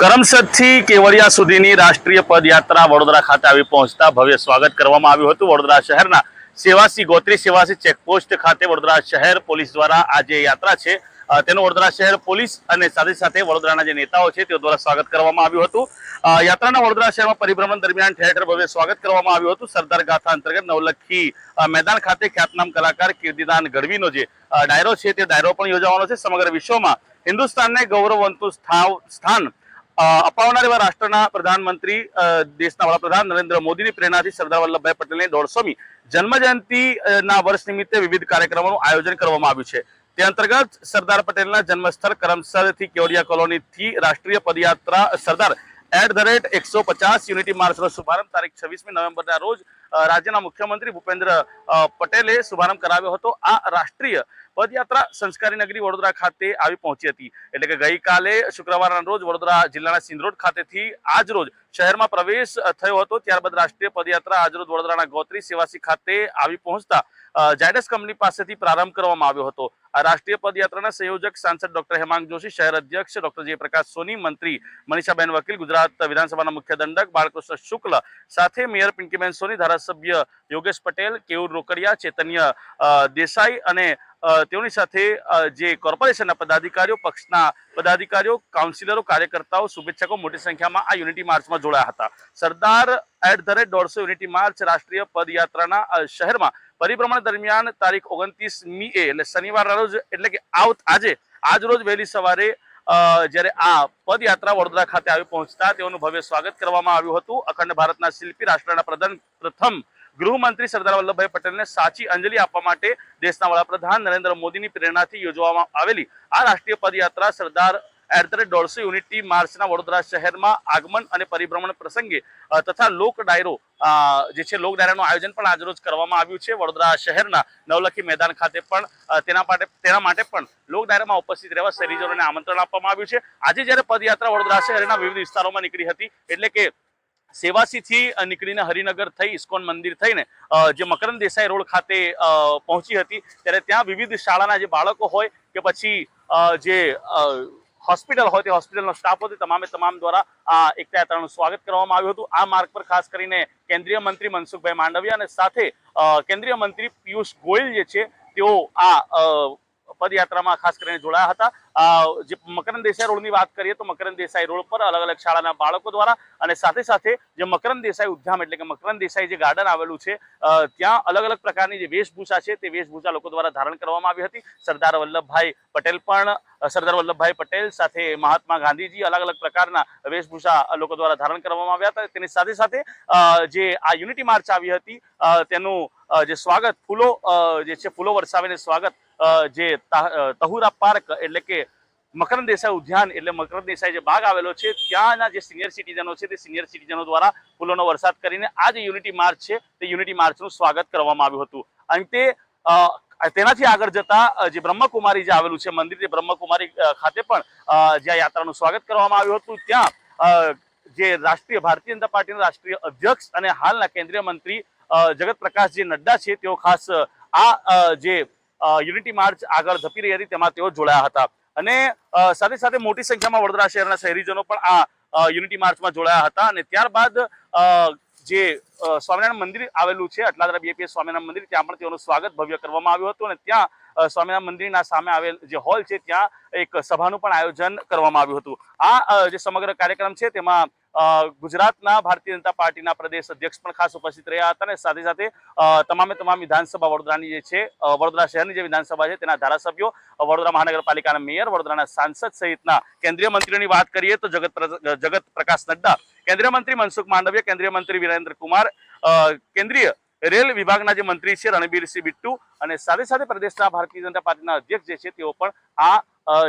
કરમસદથી કેવડિયા સુધીની રાષ્ટ્રીય પદયાત્રા વડોદરા ખાતે આવી પહોંચતા ભવ્ય સ્વાગત કરવામાં આવ્યું હતું. વડોદરા શહેરના સેવાસી, ગોત્રી સેવાસી ચેકપોસ્ટ ખાતે વડોદરા શહેર પોલીસ દ્વારા આ જે યાત્રા છે તેનું વડોદરા શહેર પોલીસ અને સાથે સાથે વડોદરાના જે નેતાઓ છે, તેઓ દ્વારા સ્વાગત કરવામાં આવ્યું હતું. યાત્રાના વડોદરા શહેરમાં પરિભ્રમણ દરમિયાન ઠેર ઠેર ભવ્ય સ્વાગત કરવામાં આવ્યું હતું. સરદાર ગાથા અંતર્ગત નવલખી મેદાન ખાતે ખ્યાતનામ કલાકાર કીર્તિદાન ગઢવીનો જે ડાયરો છે, તે ડાયરો પણ યોજાવાનો છે. સમગ્ર વિશ્વમાં હિન્દુસ્તાનને ગૌરવવંતું સ્થાન અપાવનાર એવા રાષ્ટ્રના પ્રધાનમંત્રી દેશના વડાપ્રધાન નરેન્દ્ર મોદીની પ્રેરણાથી સરદાર વલ્લભભાઈ પટેલની દોઢસોમી જન્મજયંતિ ના વર્ષ નિમિત્તે વિવિધ કાર્યક્રમોનું આયોજન કરવામાં આવ્યું છે. તે અંતર્ગત સરદાર પટેલના જન્મસ્થળ કરમસરથી કેવડિયા કોલોનીથી રાષ્ટ્રીય પદયાત્રા સરદાર એટ ધ રેટ એકસો પચાસ યુનિટી માર્ચનો શુભારંભ તારીખ છવ્વીસમી નવેમ્બરના રોજ રાજ્યના મુખ્યમંત્રી ભૂપેન્દ્ર પટેલે શુભારંભ કરાવ્યો હતો. આ રાષ્ટ્રીય પદયાત્રા સંસ્કારી નગરી વડોદરા ખાતે આવી પહોંચી હતી. એટલે કે ગઈકાલે શુક્રવારના રોજ વડોદરા જિલ્લાના સિંદરોડ ખાતેથી આજ રોજ શહેરમાં પ્રવેશ થયો હતો. ત્યારબાદ રાષ્ટ્રીય પદયાત્રા આજરોજ વડોદરાના ગોત્રી સેવાસી ખાતે આવી પહોંચતા ઝાયડસ કંપની પાસેથી પ્રારંભ કરવામાં આવ્યો હતો. આ રાષ્ટ્રીય પદયાત્રાના સંયોજક સાંસદ ડોક્ટર હેમાંગ જોશી, શહેર અધ્યક્ષ ડોક્ટર જયપ્રકાશ સોની, મંત્રી મનીષાબેન વકીલ, ગુજરાત વિધાનસભાના મુખ્ય દંડક બાળકૃષ્ણ શુક્લ, સાથે મેયર પિંકીબેન સોની, ધારાસભ્ય યોગેશ પટેલ, કેયુર રોકડિયા, ચેતન્ય દેસાઈ અને તેઓની સાથે જે કોર્પોરેશનના પદાધિકારીઓ, પક્ષના પદાધિકારીઓ, કાઉન્સિલરો, કાર્યકર્તાઓ, શુભેચ્છકો મોટી સંખ્યામાં આ યુનિટી માર્ચમાં જોડાયા હતા. સરદાર એટ ધ રેટ દોઢસો યુનિટી માર્ચ રાષ્ટ્રીય પદયાત્રાના શહેરમાં પરિભ્રમણ દરમિયાન તારીખ ઓગણત્રીસ મી એટલે શનિવારના રોજ, એટલે કે આવત આજે, આજ રોજ વહેલી સવારે જ્યારે આ પદયાત્રા વડોદરા ખાતે આવી પહોંચતા તેઓનું ભવ્ય સ્વાગત કરવામાં આવ્યું હતું. અખંડ ભારતના શિલ્પી, રાષ્ટ્રના પ્રધાન, પ્રથમ ગૃહમંત્રી સરદાર વલ્લભભાઈ પટેલને સાચી અંજલિ આપવા માટે દેશના વડાપ્રધાન નરેન્દ્ર મોદીની પ્રેરણાથી યોજવામાં આવેલી આ રાષ્ટ્રીય પદયાત્રા સરદાર એટ ધ રેટ દોઢસો યુનિટી માર્ચના વડોદરા શહેરમાં આગમન અને પરિભ્રમણ પ્રસંગે તથા લોક ડાયરો જે છે લોક ડાયરાનું આયોજન પણ આજરોજ કરવામાં આવ્યું છે. વડોદરા શહેરના નવલખી મેદાન ખાતે પણ તેના માટે તેના માટે પણ લોક ડાયરામાં ઉપસ્થિત રહેવા શહેરીજનોને આમંત્રણ આપવામાં આવ્યું છે. આજે જ્યારે પદયાત્રા વડોદરા શહેરના વિવિધ વિસ્તારોમાં નીકળી હતી, એટલે કે સેવાસીથી નીકળીને હરિનગર થઈ, ઇસ્કોન મંદિર થઈને જે મકરંદ દેસાઈ રોડ ખાતે પહોંચી હતી, ત્યારે ત્યાં વિવિધ શાળાના જે બાળકો હોય કે પછી જે હોસ્પિટલ હોય તે હોસ્પિટલનો સ્ટાફ હોય તમામે તમામ દ્વારા આ એકતા યાત્રાનું સ્વાગત કરવામાં આવ્યું હતું. આ માર્ગ પર ખાસ કરીને કેન્દ્રીય મંત્રી મનસુખભાઈ માંડવિયા અને સાથે કેન્દ્રીય મંત્રી પિયુષ ગોયલ જે છે, તેઓ આ પદયાત્રામાં ખાસ કરીને જોડાયા હતા. જે મકરંદ દેસાઈ રોડની વાત કરીએ તો મકરંદ દેસાઈ રોડ પર અલગ અલગ શાળાના બાળકો દ્વારા અને સાથે સાથે જે મકરંદ દેસાઈ ઉદ્યામ એટલે કે મકરંદ દેસાઈ જે ગાર્ડન આવેલું છે ત્યાં અલગ અલગ પ્રકારની જે વેશભૂષા છે તે વેશભૂષા લોકો દ્વારા ધારણ કરવામાં આવી હતી. સરદાર વલ્લભભાઈ પટેલ પણ સરદાર વલ્લભભાઈ પટેલ સાથે મહાત્મા ગાંધીજી અલગ અલગ પ્રકારના વેશભૂષા લોકો દ્વારા ધારણ કરવામાં આવ્યા હતા. તેની સાથે સાથે જે આ યુનિટી માર્ચ આવી હતી તેનું જે સ્વાગત ફૂલો જે છે, ફૂલો વરસાવીને સ્વાગત જે તા- તહુરા પાર્ક એટલે કે મકરંદ દેસાઈ ઉદ્યાન એટલે મકરંદ દેસાઈ જે બાગ આવેલો છે, ત્યાંના જે સિનિયર સિટીઝનો છે તે સિનિયર સિટીઝનો દ્વારા ફૂલોનો વરસાદ કરીને આ જે યુનિટી માર્ચ છે તે યુનિટી માર્ચનું સ્વાગત કરવામાં આવ્યું હતું. અંતે તેનાથી આગળ જતા જે બ્રહ્મકુમારી જે આવેલું છે મંદિર જે બ્રહ્મકુમારી ખાતે પણ જ્યાં યાત્રાનું સ્વાગત કરવામાં આવ્યું હતું. ત્યાં જે રાષ્ટ્રીય ભારતીય જનતા પાર્ટીના રાષ્ટ્રીય અધ્યક્ષ અને હાલના કેન્દ્રીય મંત્રી જગત પ્રકાશ જે નડ્ડા છે, તેઓ ખાસ આ જે યુનિટી માર્ચ આગળ ધપી રહી હતી, તેમાં તેઓ જોડાયા હતા. અને સાથે સાથે મોટી સંખ્યામાં વડોદરા શહેરના શહેરીજનો પણ આ યુનિટી માર્ચમાં જોડાયા હતા. અને ત્યારબાદ જે સ્વામિનારાયણ મંદિર આવેલું છે, અટલાદરા બીએપીએસ સ્વામિનારાયણ મંદિર, ત્યાં પણ તેઓનું સ્વાગત ભવ્ય કરવામાં આવ્યું હતું. અને ત્યાં સ્વામિનારાયણ મંદિરના સામે આવેલ જે હોલ છે, ત્યાં એક સભાનું પણ આયોજન કરવામાં આવ્યું હતું. આ જે સમગ્ર કાર્યક્રમ છે, તેમાં ગુજરાતના ભારતીય જનતા પાર્ટીના પ્રદેશ અધ્યક્ષ પણ ખાસ ઉપસ્થિત રહ્યા હતા અને સાથે સાથે તમામે તમામ વિધાનસભા વડોદરાની જે છે વડોદરા શહેરની જે વિધાનસભા છે તેના ધારાસભ્યો વડોદરા મહાનગરપાલિકાના મેયર, વડોદરાના સાંસદ સહિતના કેન્દ્રીય મંત્રીઓની વાત કરીએ તો જગત જગત પ્રકાશ નડ્ડા, કેન્દ્રીય મંત્રી મનસુખ માંડવિયા, કેન્દ્રીય મંત્રી વિરેન્દ્ર કુમાર કેન્દ્રીય રેલ વિભાગના જે મંત્રી છે રણબીરસિંહ બિટ્ટુ અને સાથે સાથે પ્રદેશના ભારતીય જનતા પાર્ટીના અધ્યક્ષ જે છે તેઓ પણ આ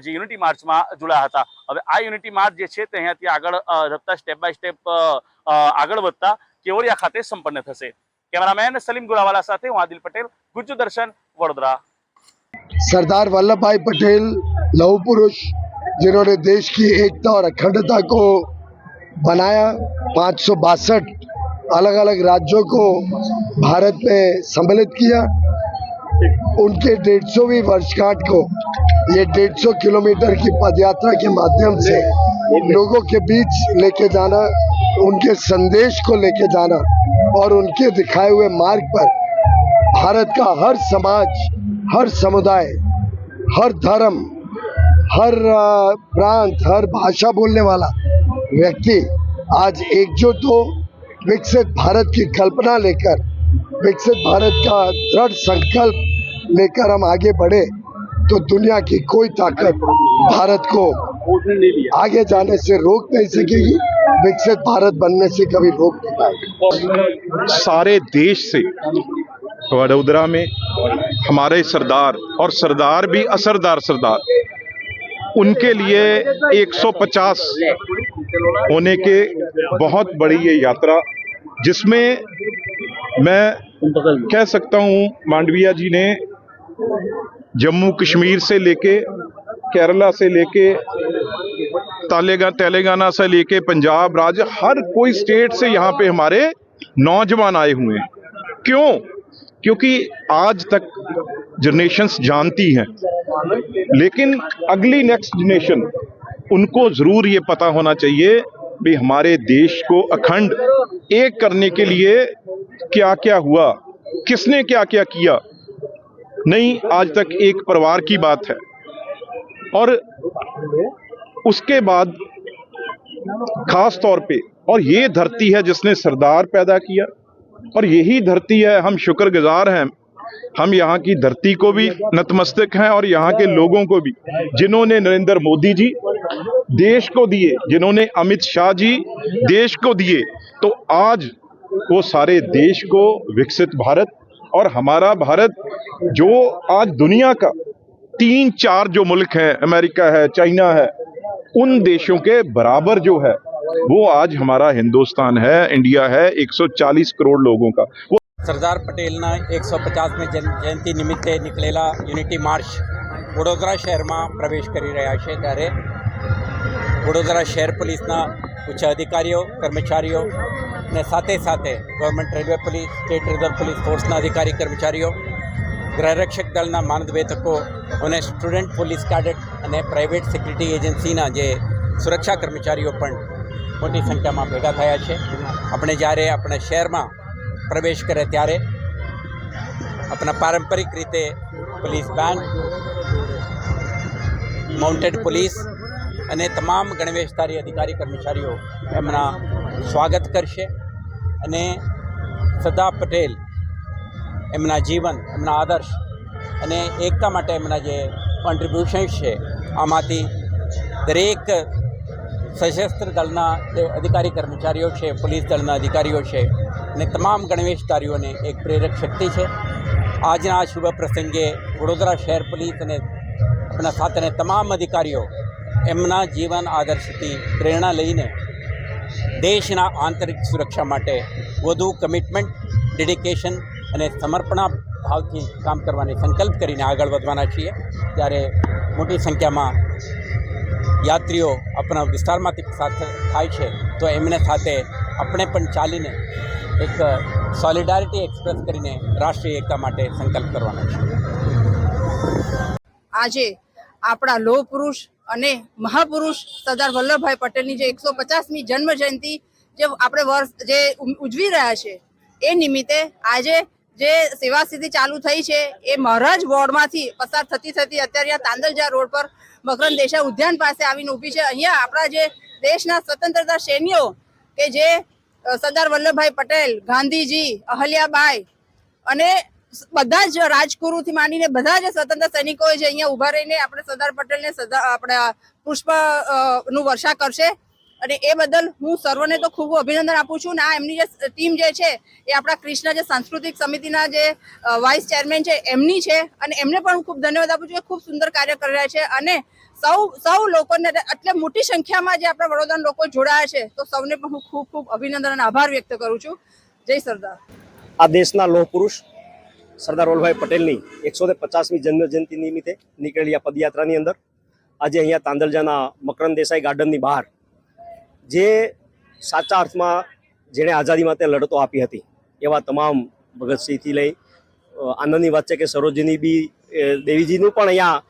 જે યુનિટી માર્ચમાં જોડાયા હતા હવે આ યુનિટી માર્ચ જે છે તે અહીંયાથી આગળ અ, વધતા સ્ટેપ બાય સ્ટેપ આગળ વધતા કેવડિયા ખાતે સંપન્ન થશે કેમેરામેન સલીમ ગુલાવાલા સાથે હું આદિલ પટેલ ગુજ્જુ દર્શન વડોદરા सरदार वल्लभ भाई पटेल लौह पुरुष जिन्होंने देश की एकता और अखंडता को बनाया पाँच अलग अलग राज्यों को भारत में सम्मिलित किया उनके डेढ़ सौवीं वर्षगांठ को, ये डेढ़ सौ किलोमीटर की पदयात्रा के माध्यम से लोगों के बीच लेके जाना, उनके संदेश को लेके जाना और उनके दिखाए हुए मार्ग पर भारत का हर समाज, हर समुदाय, हर धर्म, हर प्रांत, हर भाषा बोलने वाला व्यक्ति आज एकजुट हो, विकसित भारत की कल्पना लेकर विकसित भारत का दृढ़ संकल्प लेकर हम आगे बढ़े तो दुनिया की कोई ताकत भारत को आगे जाने से रोक नहीं सकेगी, विकसित भारत बनने से कभी रोक नहीं पाएगी। सारे देश से, वडोदरा में हमारे सरदार और सरदार भी असरदार सरदार, उनके लिए 150 होने के बहुत बड़ी ये यात्रा, जिसमें मैं कह सकता हूँ मांडविया जी ने जम्मू कश्मीर से लेके केरला से लेके तालेगा तेलंगाना से लेके पंजाब राज्य हर कोई स्टेट से यहाँ पे हमारे नौजवान आए हुए हैं। क्यों? क्योंकि आज तक जनरेशन्स जानती हैं। लेकिन अगली नेक्स्ट जनरेशन उनको ज़रूर ये पता होना चाहिए भी हमारे देश को अखंड एक करने के लिए क्या क्या हुआ? किसने क्या क्या किया? नहीं, आज तक एक परिवार की बात है। और उसके बाद खास तौर पे, और ये धरती है जिसने सरदार पैदा किया, और यही धरती है, हम शुक्रगुजार हैं। हम यहाँ की धरती को भी नतमस्तक हैं, और यहाँ के लोगों को भी। जिन्होंने नरेंद्र मोदी जी देश को दिए, जिन्होंने अमित शाह जी देश को दिए तो आज वो सारे देश को विकसित भारत और हमारा भारत जो आज दुनिया का तीन चार जो मुल्क हैं अमेरिका है चाइना है उन देशों के बराबर जो है वो आज हमारा हिंदुस्तान है इंडिया है 140 करोड़ लोगों का वो સરદાર પટેલના એકસો પચાસમી જયંતિ નિમિત્તે નીકળેલા યુનિટી માર્ચ વડોદરા શહેરમાં પ્રવેશ કરી રહ્યા છે ત્યારે વડોદરા શહેર પોલીસના ઉચ્ચ અધિકારીઓ કર્મચારીઓ અને સાથે સાથે government railway police state reserve police ફોર્સના અધિકારી, કર્મચારીઓ, ગૃહરક્ષક દળના માનદવેતકો અને સ્ટુડન્ટ પોલીસ કાડેટ અને પ્રાઇવેટ સિક્યુરિટી એજન્સીના જે સુરક્ષા કર્મચારીઓ પણ મોટી સંખ્યામાં ભેગા થયા છે. આપણે જ્યારે આપણા શહેરમાં પ્રવેશ કરે ત્યારે આપણા પારંપરિક રીતે પોલીસ બેન્ડ માઉન્ટેડ પોલીસ અને તમામ ગણવેશધારી અધિકારી કર્મચારીઓ એમના સ્વાગત કરશે. અને સરદાર પટેલ એમના જીવન, એમના આદર્શ અને એકતા માટે એમના જે કોન્ટ્રીબ્યુશન્સ છે, આમાંથી દરેક સશસ્ત્ર દળના જે અધિકારી કર્મચારીઓ છે, પોલીસ દળના અધિકારીઓ છે અને તમામ ગણવેશધારીઓને એક પ્રેરક શક્તિ છે. આજના આ શુભ પ્રસંગે વડોદરા શહેર પોલીસ અને આપણા સાથેના તમામ અધિકારીઓ એમના જીવન, આદર્શથી પ્રેરણા લઈને દેશના આંતરિક સુરક્ષા માટે વધુ કમિટમેન્ટ ડેડિકેશન અને સમર્પણા ભાવથી કામ કરવાની સંકલ્પ કરીને આગળ વધવાના છીએ. ત્યારે મોટી સંખ્યામાં યાત્રીઓ આપણા વિસ્તારમાંથી સાથે થાય છે. તો એમને સાથે આપણે પણ ચાલીને એક સોલિડારિટી એક્સપ્રેસ કરીને રાષ્ટ્રીય એકતા માટે સંકલ્પ કરવાનો છે આજે આપણા લોહ પુરુષ અને મહાપુરુષ સરદાર વલ્લભભાઈ પટેલની જે એકસો પચાસમી જન્મ જયંતિ જે આપણે વર્ષ જે ઉજવી રહ્યા છે, એ નિમિત્તે આજે જે સેવા સ્થિતિ ચાલુ થઈ છે, એ મહારાજ વોર્ડમાંથી પસાર થતી થતી અત્યારે આ તાંદલજા રોડ પર મકરંદ દેશા ઉદ્યાન પાસે આવીને ઊભી છે. અહીંયા આપણા જે દેશના સ્વતંત્રતા સૈન્યો કે જે સરદાર વલ્લભભાઈ પટેલ, ગાંધીજી, અહલ્યાબાઈ અને બધા જ રાજગુરુથી માંડીને બધા જ સ્વતંત્ર સૈનિકો જે અહીંયા ઊભા રહીને આપણે સરદાર પટેલને આપણે પુષ્પનું વર્ષા કરશે. અને એ બદલ હું સર્વને તો ખૂબ અભિનંદન આપું છું. ને આ એમની જે ટીમ જે છે, એ આપણા કૃષ્ણ જે સાંસ્કૃતિક સમિતિના જે વાઇસ ચેરમેન છે, એમની છે. અને એમને પણ હું ખૂબ ધન્યવાદ આપું છું. કે ખૂબ સુંદર કાર્ય કરી રહ્યા છે. અને સૌ સૌ લોકોને એટલે મોટી સંખ્યામાં જે આપણા વડોદરાના લોકો જોડાયા છે, તો સૌને પણ હું ખૂબ ખૂબ અભિનંદન અને આભાર વ્યક્ત કરું છું. જય સરદાર. આ દેશના લોહ પુરુષ સરદાર વલ્લભભાઈ પટેલની એકસો ને પચાસમી જન્મ જયંતિ નિમિત્તે નીકળેલી આ પદયાત્રાની અંદર. આજે અહીંયા તાંદલજાના મકરંદ દેસાઈ ગાર્ડનની બહાર, જે સાચા અર્થમાં જેણે આઝાદી માટે લડતો આપી હતી, એવા તમામ ભગતસિંહથી લઈ આનંદની વાત છે કે સરોજની બી દેવીજીનું પણ અહીંયા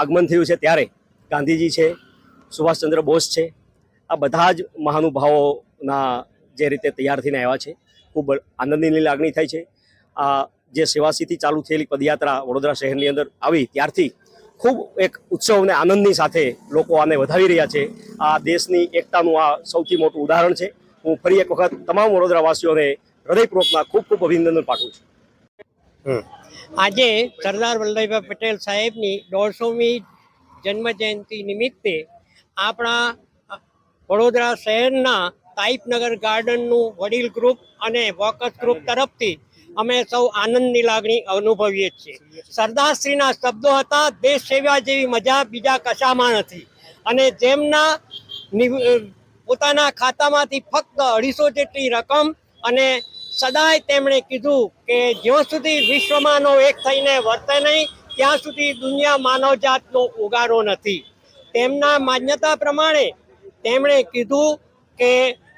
આગમન થયું છે ત્યારે. ગાંધીજી છે, સુભાષચંદ્ર બોઝ છે, આ બધા જ મહાનુભાવોના જે રીતે તૈયાર થઈને આવ્યા છે, ખૂબ આનંદની લાગણી થાય છે. આ જે સેવાસીથી ચાલુ થયેલી પદયાત્રા વડોદરા શહેરની અંદર આવી ત્યારથી ખૂબ એક ઉત્સવ અને આનંદની સાથે લોકો આને વધાવી રહ્યા છે. આ દેશની એકતાનું આ સૌથી મોટું ઉદાહરણ છે. હું ફરી એક વખત તમામ વડોદરાવાસીઓને હૃદયપૂર્વકના ખૂબ ખૂબ અભિનંદન પાઠવું છું. આજે સરદાર વલ્લભભાઈ પટેલ સાહેબની દોઢસોમી જન્મ જયંતિ નિમિત્તે આપણા વડોદરા શહેરના તાઇપનગર ગાર્ડનનું વડીલ ગ્રુપ અને વોકસ ગ્રુપ તરફથી અમે સૌ આનંદની લાગણી અનુભવીએ છીએ. સરદારશ્રીના શબ્દો હતા દેશ સેવા જેવી મજા બીજા કશામાં નથી. અને જેમના પોતાના ખાતામાંથી ફક્ત અઢીસો જેટલી રકમ અને સદાય તેમણે કીધું કે જ્યાં સુધી વિશ્વમાંનો એક થઈને વર્તે નહીં, ત્યાં સુધી દુનિયા માનવજાતનો ઉગારો નથી. તેમના માન્યતા પ્રમાણે તેમણે કીધું કે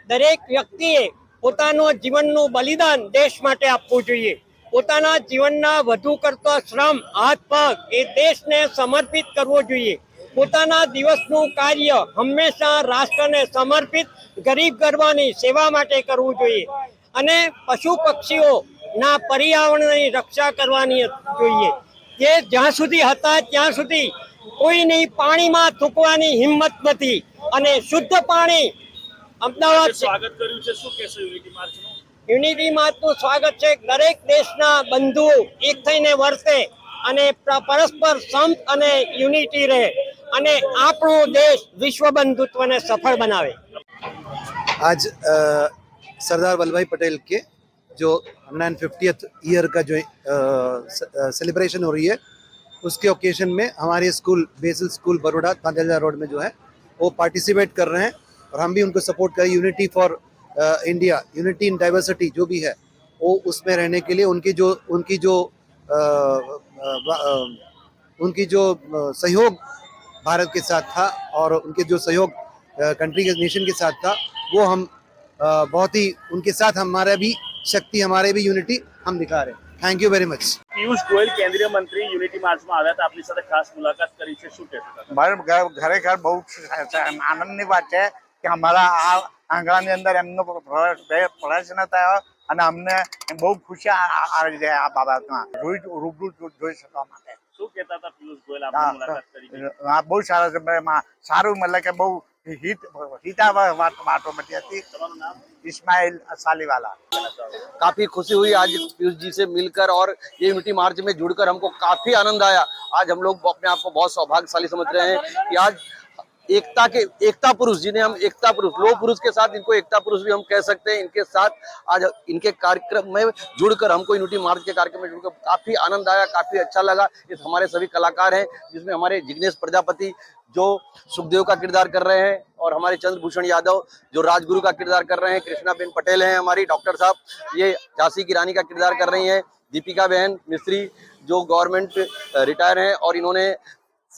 દરેક વ્યક્તિએ પોતાનું જીવનનું બલિદાન દેશ માટે આપવું જોઈએ. પોતાના જીવનના વધુ કરતો શ્રમ, હાથ પગ એ દેશને સમર્પિત કરવો જોઈએ. પોતાના દિવસનું કાર્ય હંમેશા રાષ્ટ્રને સમર્પિત, ગરીબ ગરબાની સેવા માટે કરવું જોઈએ. અને પશુ પક્ષીઓના પર્યાવરણની રક્ષા કરવાની જોઈએ. જે જ્યાં સુધી હતા ત્યાં સુધી કોઈની પાણીમાં થૂકવાની હિંમત નથી. અને શુદ્ધ પાણી અમદાવાદ સ્વાગત કર્યું છે શું કહેશો યુનિટી માર્ચનું યુનિટી માર્ચનું સ્વાગત છે દરેક દેશના બંધુઓ એક થઈને વર્તે અને પ્ર- પરસ્પર સંપ અને યુનિટી રહે અને આપણો દેશ વિશ્વ બંધુત્વને સફળ બનાવે आज अ, सरदार वल्लभ भाई पटेल के जो हंड्रेड फिफ्टियथ ईयर का जो सेलिब्रेशन हो रही है उसके ओकेजन में हमारे school Basil school Baroda Tandalja road में जो है वो पार्टिसिपेट कर रहे हैं और हम भी उनको सपोर्ट करें unity for India unity in diversity जो भी है वो उसमें रहने के लिए उनकी जो उनकी जो अ, अ, अ, उनकी जो अ, सहयोग भारत के साथ था और उनके जो सहयोग कंट्री के नेशन के साथ था वो हम अ, बहुत ही उनके साथ हमारा भी शक्ति हमारे भी यूनिटी हम दिखा रहे हैं thank you very much Piyush Goyal કેન્દ્રીય મંત્રી યુનિટી માર્ચમાં આવ્યા હતા આપની સાથે ખાસ મુલાકાત કરી છે શું કહેશો તમે? મારે ઘર- ખરેખર બહુ સ- સ- આનંદની વાત છે કે અમારા આ આંગણાની અંદર એમનો પ્રવેશ બે- પ્રવેશ ન થયો અને અમને બહુ ખુશી આ- આ- આવી છે આ બાબતમાં રોજ રૂબરૂ જો- જોઈ શકવા માટે શું કહેતા હતા પિયુષ ગોયલ આપની મુલાકાત કરી છે? હા બહુ સારા છે એમાં સારું મતલબ કે બહુ હિત હિતાવહ વાત વાતો બધી હતી તમારું નામ ઇસ્માઇલ सालीवाला काफी खुशी हुई आज पीयूष जी से मिलकर और ये यूनिटी मार्च में जुड़कर हमको काफी आनंद आया आज हम लोग अपने आप को बहुत सौभाग्यशाली समझ रहे हैं कि आज एकता के, एकता पुरुष, जिन्हें हम एकता पुरुष लो पुरुष के साथ इनको एकता पुरुष भी हम कह सकते हैं। इनके साथ आज इनके कार्यक्रम में जुड़कर हमको यूनिटी मार्च के कार्यक्रम में जुड़कर काफ़ी आनंद आया, काफ़ी अच्छा लगा। इस हमारे सभी कलाकार हैं, जिसमें हमारे जिग्नेश प्रजापति जो सुखदेव का किरदार कर रहे हैं और हमारे चंद्रभूषण यादव जो राजगुरु का किरदार कर रहे हैं कृष्णा बेन पटेल हैं हमारी, डॉक्टर साहब, ये झांसी की रानी का किरदार कर रही हैं। दीपिका बहन, मिस्त्री जो गवर्नमेंट रिटायर हैं और इन्होंने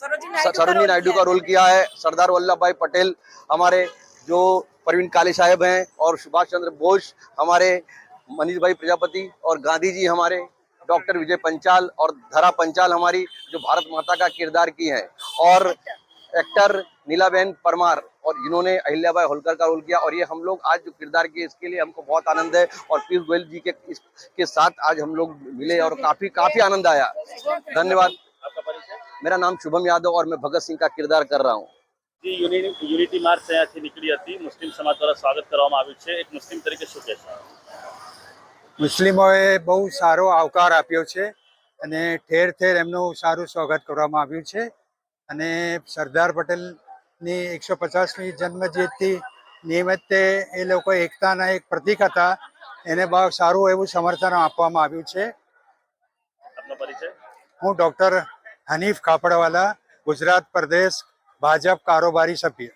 सरोजनी हाँ, नायडू का रोल किया है। सरदार वल्लभ भाई पटेल हमारे जो प्रवीण काले साहब हैं और सुभाष चंद्र बोस हमारे मनीष भाई प्रजापति और गांधी जी हमारे डॉक्टर विजय पंचाल और धरा पंचाल हमारी जो भारत माता का किरदार की हैं। और एक्टर नीलाबेन परमार और जिन्होंने अहिल्याबाई होलकर का रोल किया और ये हम लोग आज जो किरदार किए इसके लिए हमको बहुत आनंद है और पीयूष गोयल जी के इसके साथ आज हम लोग मिले और काफ़ी काफ़ी आनंद आया। धन्यवाद। मेरा नाम शुभम यादव और मैं भगत सिंह का किरदार कर रहा हूँ જી યુનિટી યુનિટી માર્ચ અહીંયાથી નીકળી હતી મુસ્લિમ સમાજ દ્વારા સ્વાગત કરવામાં આવ્યું છે એક મુસ્લિમ તરીકે શું કહેશો મુસ્લિમોએ બહુ સારો આવકાર આપ્યો છે અને ઠેર ઠેર એમનું સારું સ્વાગત કરવામાં આવ્યું છે અને સરદાર પટેલની એકસો પચાસમી જન્મ જયંતિ નિમિત્તે એ લોકો એકતાના એક પ્રતીક હતા એને બહુ સારું એવું સમર્થન આપવામાં આવ્યું છે આપનો પરિચય હું ડૉક્ટર હનીફ કાપડવાલા ગુજરાત પ્રદેશ ભાજપ કારોબારી સભ્ય.